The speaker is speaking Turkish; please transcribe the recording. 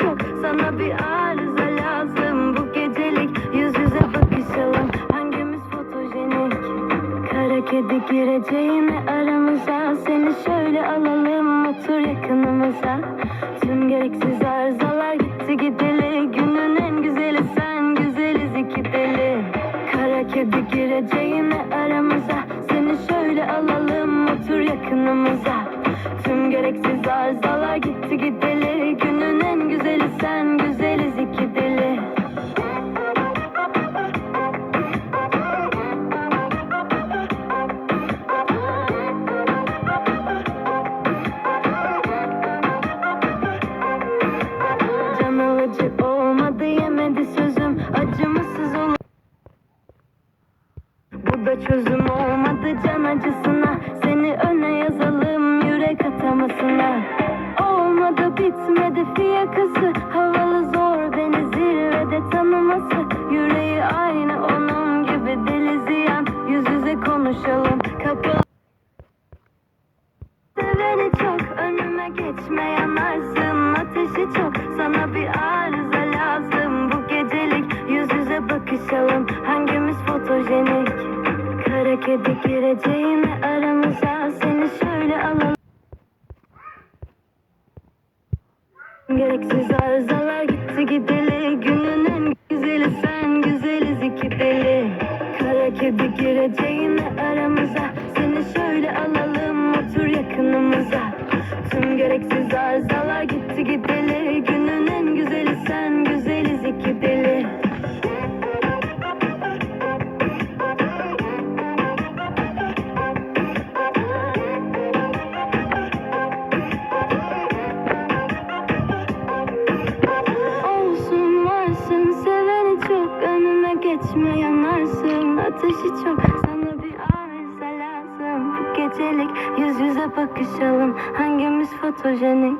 çok sana bir arıza lazım. Bu gecelik yüz yüze bakışalım. Hangimiz fotojenik? Kara kedi gireceğine aramıza. Seni şöyle alalım otur yakınımıza. Tüm gereksiz arızalar gitti gideli. Günün en güzeli sen güzeliz iki deli. Kara kedi gireceğine aramıza. Seni şöyle alalım otur yakınımıza. Tüm gereksiz arızalar gitti gideli çözüm olmadı can acısına. Seni öne yazalım yürek atamasına. Olmadı bitmedi fiyakası. Havalı zor beni zirvede tanıması. Yüreği aynı onun gibi deli ziyan. Yüz yüze konuşalım kapalı. Seveni çok önüme geçme Kara kedi gireceğine aramıza Seni şöyle alalım. Gereksiz arızalar gitti gideli Günün en güzeli sen güzeliz iki deli. Kara kedi gireceğine aramıza Seni şöyle alalım otur yakınımıza. Tüm gereksiz arızalar gitti geçme yanarsın Ateşi çok. Sana bir arıza lazım. Bu gecelik yüz yüze bakışalım. Hangimiz fotojenik